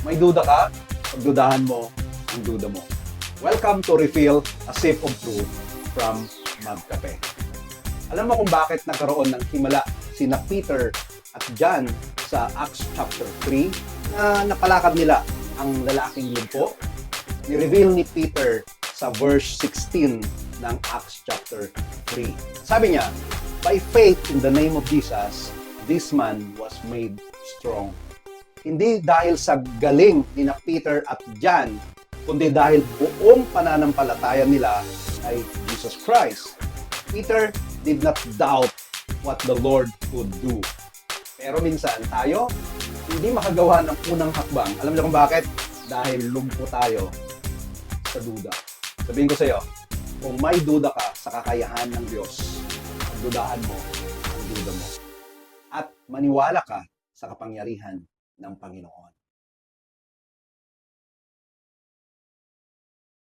May duda ka? Pagdudahan mo ang duda mo. Welcome to Reveal, a sip of truth from Magkape. Alam mo kung bakit nagkaroon ng himala sina Peter at John sa Acts chapter 3 na napalakad nila ang lalaking lumpo? Ni-reveal ni Peter sa verse 16 ng Acts chapter 3. Sabi niya, By faith in the name of Jesus, this man was made strong. Hindi dahil sa galing ni na Peter at John, kundi dahil buong pananampalataya nila ay Jesus Christ. Peter did not doubt what the Lord could do. Pero minsan tayo, hindi makagawa ng unang hakbang. Alam niyo kung bakit? Dahil lumpo tayo sa duda. Sabihin ko sa iyo, kung may duda ka sa kakayahan ng Diyos, pagdudahan mo ang duda mo. At maniwala ka sa kapangyarihan ng Panginoon.